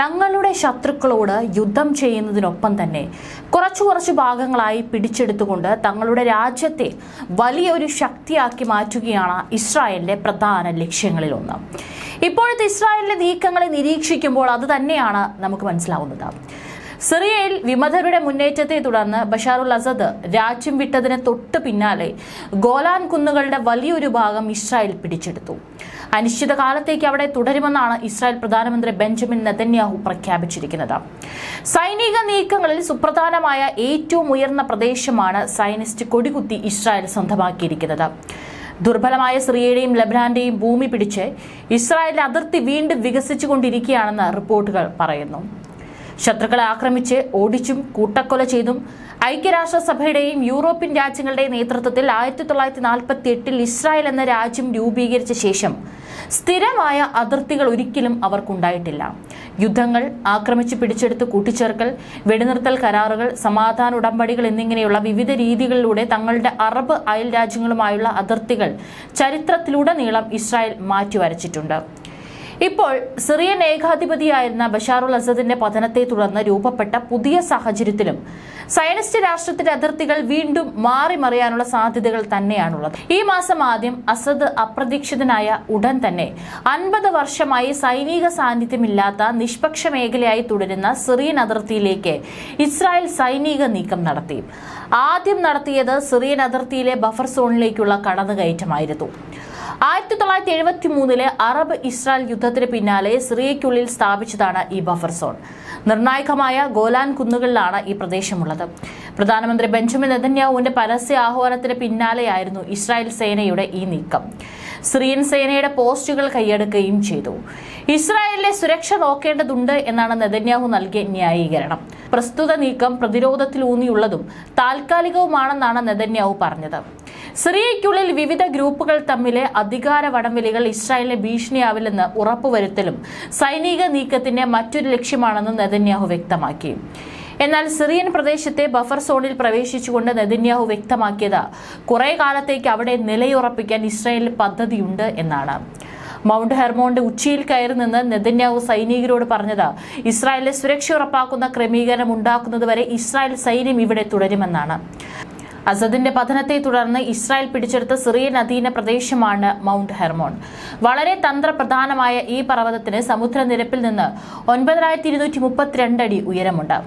തങ്ങളുടെ ശത്രുക്കളോട് യുദ്ധം ചെയ്യുന്നതിനൊപ്പം തന്നെ കുറച്ചു കുറച്ച് ഭാഗങ്ങളായി പിടിച്ചെടുത്തുകൊണ്ട് തങ്ങളുടെ രാജ്യത്തെ വലിയൊരു ശക്തിയാക്കി മാറ്റുകയാണ് ഇസ്രായേലിന്റെ പ്രധാന ലക്ഷ്യങ്ങളിലൊന്ന്. ഇപ്പോഴത്തെ ഇസ്രായേലിന്റെ നീക്കങ്ങളെ നിരീക്ഷിക്കുമ്പോൾ അത് തന്നെയാണ് നമുക്ക് മനസ്സിലാവുന്നത്. സിറിയയിൽ വിമതരുടെ മുന്നേറ്റത്തെ തുടർന്ന് ബഷാറുൽ അസദ് രാജ്യം വിട്ടതിന് തൊട്ട് പിന്നാലെ ഗോലാൻ കുന്നുകളുടെ വലിയൊരു ഭാഗം ഇസ്രായേൽ പിടിച്ചെടുത്തു. അനിശ്ചിതകാലത്തേക്ക് അവിടെ തുടരുമെന്നാണ് ഇസ്രായേൽ പ്രധാനമന്ത്രി ബെഞ്ചമിൻ നെതന്യാഹു പ്രഖ്യാപിച്ചിരിക്കുന്നത്. സൈനിക നീക്കങ്ങളിൽ സുപ്രധാനമായ ഏറ്റവും ഉയർന്ന പ്രദേശമാണ് സൈനിസ്റ്റ് കൊടികുത്തി ഇസ്രായേൽ സ്വന്തമാക്കിയിരിക്കുന്നത്. ദുർബലമായ സിറിയയുടെയും ലബനാന്റെയും ഭൂമി പിടിച്ച് ഇസ്രായേലിന്റെ അതിർത്തി വീണ്ടും വികസിച്ചുകൊണ്ടിരിക്കുകയാണെന്ന് റിപ്പോർട്ടുകൾ പറയുന്നു. ശത്രുക്കളെ ആക്രമിച്ച് ഓടിച്ചും കൂട്ടക്കൊല ചെയ്തും ഐക്യരാഷ്ട്രസഭയുടെയും യൂറോപ്യൻ രാജ്യങ്ങളുടെയും നേതൃത്വത്തിൽ ആയിരത്തി തൊള്ളായിരത്തി നാൽപ്പത്തി എട്ടിൽ ഇസ്രായേൽ എന്ന രാജ്യം രൂപീകരിച്ച ശേഷം സ്ഥിരമായ അതിർത്തികൾ ഒരിക്കലും അവർക്കുണ്ടായിട്ടില്ല. യുദ്ധങ്ങൾ ആക്രമിച്ച് പിടിച്ചെടുത്ത് കൂട്ടിച്ചേർക്കൽ വെടിനിർത്തൽ കരാറുകൾ സമാധാന ഉടമ്പടികൾ എന്നിങ്ങനെയുള്ള വിവിധ രീതികളിലൂടെ തങ്ങളുടെ അറബ് അയൽ രാജ്യങ്ങളുമായുള്ള അതിർത്തികൾ ചരിത്രത്തിലുടനീളം ഇസ്രായേൽ മാറ്റിവരച്ചിട്ടുണ്ട്. ഇപ്പോൾ സിറിയൻ ഏകാധിപതിയായിരുന്ന ബഷാറുൽ അസദിന്റെ പതനത്തെ തുടർന്ന് രൂപപ്പെട്ട പുതിയ സാഹചര്യത്തിലും സയനിസ്റ്റ് രാഷ്ട്രത്തിന്റെ അതിർത്തികൾ വീണ്ടും മാറി മറിയാനുള്ള സാധ്യതകൾ തന്നെയാണുള്ളത്. ഈ മാസം ആദ്യം അസദ് അപ്രതീക്ഷിതനായ ഉടൻ തന്നെ അൻപത് വർഷമായി സൈനിക സാന്നിധ്യമില്ലാത്ത നിഷ്പക്ഷ മേഖലയായി തുടരുന്ന സിറിയൻ അതിർത്തിയിലേക്ക് ഇസ്രായേൽ സൈനിക നീക്കം നടത്തി. ആദ്യം നടത്തിയത് സിറിയൻ അതിർത്തിയിലെ ബഫർ സോണിലേക്കുള്ള കടന്നുകയറ്റമായിരുന്നു. ആയിരത്തി തൊള്ളായിരത്തി എഴുപത്തി മൂന്നിലെ അറബ് ഇസ്രായേൽ യുദ്ധത്തിന് പിന്നാലെ സിറിയയ്ക്കുള്ളിൽ സ്ഥാപിച്ചതാണ് ഈ ബഫർ സോൺ. നിർണായകമായ ഗോലാൻ കുന്നുകളിലാണ് ഈ പ്രദേശമുള്ളത്. പ്രധാനമന്ത്രി ബെഞ്ചമിൻ നെതന്യാഹുവിന്റെ പരസ്യ ആഹ്വാനത്തിന് പിന്നാലെയായിരുന്നു ഇസ്രായേൽ സേനയുടെ ഈ നീക്കം. സിറിയൻ സേനയുടെ പോസ്റ്റുകൾ കൈയടക്കുകയും ചെയ്തു. ഇസ്രായേലിലെ സുരക്ഷ നോക്കേണ്ടതുണ്ട് എന്നാണ് നെതന്യാഹു നൽകിയ ന്യായീകരണം. പ്രസ്തുത നീക്കം പ്രതിരോധത്തിലൂന്നിയുള്ളതും താൽക്കാലികവുമാണെന്നാണ് നെതന്യാഹു പറഞ്ഞത്. സിറിയയ്ക്കുള്ളിൽ വിവിധ ഗ്രൂപ്പുകൾ തമ്മിലെ അധികാര വടംവലികൾ ഇസ്രായേലിനെ ഭീഷണിയാവില്ലെന്ന് ഉറപ്പുവരുത്തലും സൈനിക നീക്കത്തിന്റെ മറ്റൊരു ലക്ഷ്യമാണെന്ന് നെതന്യാഹു വ്യക്തമാക്കി. എന്നാൽ സിറിയൻ പ്രദേശത്തെ ബഫർ സോണിൽ പ്രവേശിച്ചുകൊണ്ട് നെതന്യാഹു വ്യക്തമാക്കിയത് കുറേ കാലത്തേക്ക് അവിടെ നിലയുറപ്പിക്കാൻ ഇസ്രായേലിന് പദ്ധതിയുണ്ട് എന്നാണ്. മൗണ്ട് ഹെർമോണിന്റെ ഉച്ചിയിൽ കയറി നിന്ന് നെതന്യാഹു സൈനികരോട് പറഞ്ഞത് ഇസ്രായേലിലെ സുരക്ഷ ഉറപ്പാക്കുന്ന ക്രമീകരണം ഉണ്ടാക്കുന്നതുവരെ ഇസ്രായേൽ സൈന്യം ഇവിടെ തുടരുമെന്നാണ്. അസദിന്റെ പതനത്തെ തുടർന്ന് ഇസ്രായേൽ പിടിച്ചെടുത്ത സിറിയൻ അധീന പ്രദേശമാണ് മൗണ്ട് ഹെർമോൺ. വളരെ തന്ത്രപ്രധാനമായ ഈ പർവതത്തിന് സമുദ്രനിരപ്പിൽ നിന്ന് ഒൻപതിനായിരത്തി ഇരുന്നൂറ്റി മുപ്പത്തിരണ്ട് അടി ഉയരമുണ്ട്.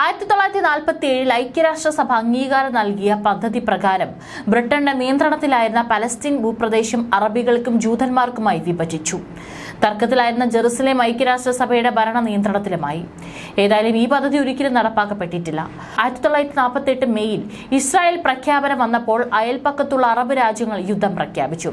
ആയിരത്തി തൊള്ളായിരത്തി നാൽപ്പത്തി ഏഴിൽ ഐക്യരാഷ്ട്രസഭ അംഗീകാരം നൽകിയ പദ്ധതി പ്രകാരം ബ്രിട്ടന്റെ നിയന്ത്രണത്തിലായിരുന്ന പലസ്തീൻ ഭൂപ്രദേശം അറബികൾക്കും ജൂതന്മാർക്കുമായി വിഭജിച്ചു. തർക്കത്തിലായിരുന്ന ജെറുസലേം ഐക്യരാഷ്ട്രസഭയുടെ ഭരണ നിയന്ത്രണത്തിലുമായി. ഏതായാലും ഈ പദ്ധതി ഒരിക്കലും നടപ്പാക്കപ്പെട്ടിട്ടില്ല. ആയിരത്തി തൊള്ളായിരത്തി നാൽപ്പത്തി എട്ട് മെയ്യിൽ ഇസ്രായേൽ പ്രഖ്യാപനം വന്നപ്പോൾ അയൽപ്പക്കത്തുള്ള അറബ് രാജ്യങ്ങൾ യുദ്ധം പ്രഖ്യാപിച്ചു.